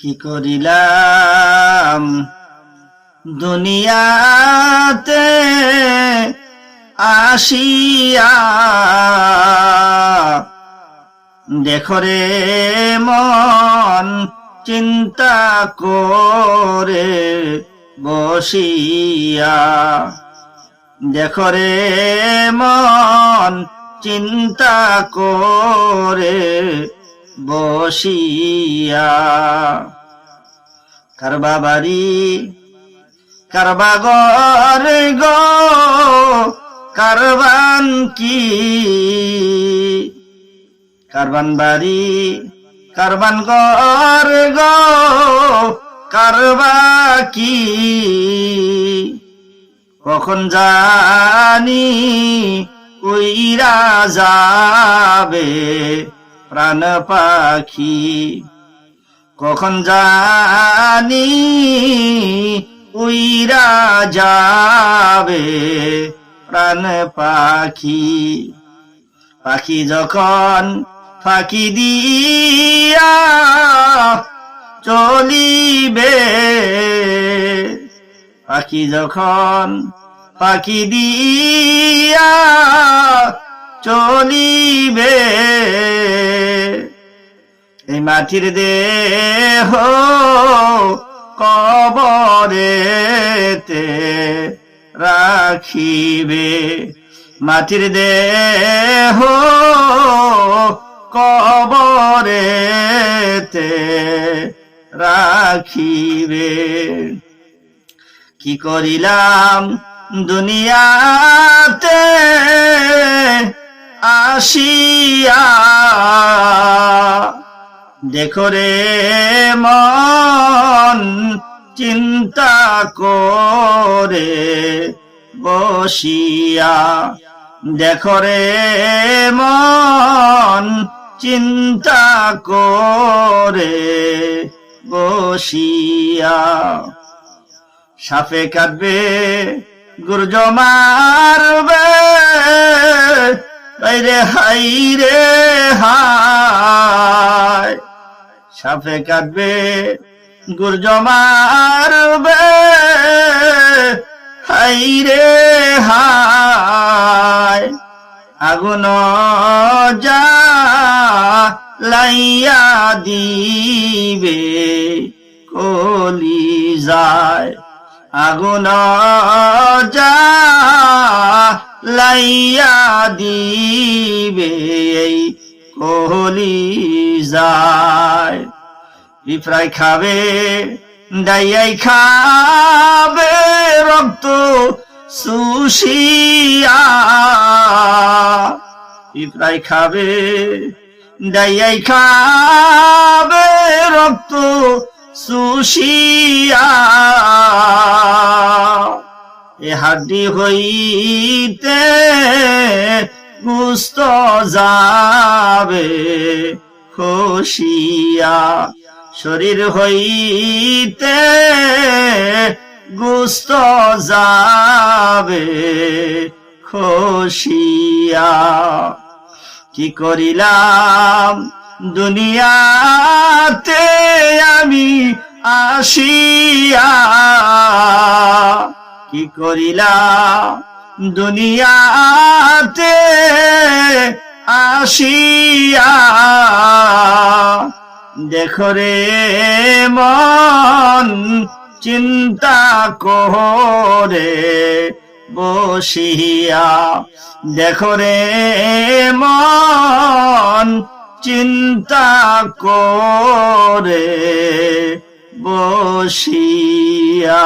কি করিলাম? দুনিয়াতে আসিয়া দেখো রে মন, চিন্তা করে বসিয়া। দেখো রে মন, চিন্তা করে বসিয়া। কারবা বাড়ি কারবা গর গো কারবান কি? কারবান বাড়ি কারবান গর গো কারবা কি? কখন জানি উইরা যাবে। প্রাণ পাখি, কখন জানি উইরা যাবে প্রাণ পাখি। পাখি যখন ফাঁকি দিয়া চলিবে, পাখি যখন পাখি দিয়া চলিবে। এই মাটির দেহ কবরেতে রাখিবে। মাটির দেহ কবরেতে রাখিবে। কি করিলাম দুনিয়াতে? আসিয়া। দেখো রে মন, চিন্তা করে বসিয়া। দেখো রে মন, চিন্তা করে বসিয়া। সাপে কাটবে গুর্জ মারবে বাইরে হাই রে হায় সাপে কাটবে গুর্জ মারবে হাই রে হায় আগুন যা লাইয়া দিবে, কলি যায়। আগুন যা লাইয়া দিবে এই কলি যায়। পিঁপড়াই খাবে ডাইয়াই খাবে রক্ত সুশিয়া। পিঁপড়াই খাবে ডাইয়াই খাবে রক্ত সুশিয়া। এ হাড্ডি হইতে গুস্ত যাবে খুশিয়া। শরীর হইতে গুস্ত যাবে খুশিয়া। কি করিলাম দুনিয়াতে আমি আসিয়া? কি করিলাম দুনিয়াতে আসিয়া? দেখো রে মন, চিন্তা করে বসিয়া। দেখো রে মন, চিন্তা করে বসিয়া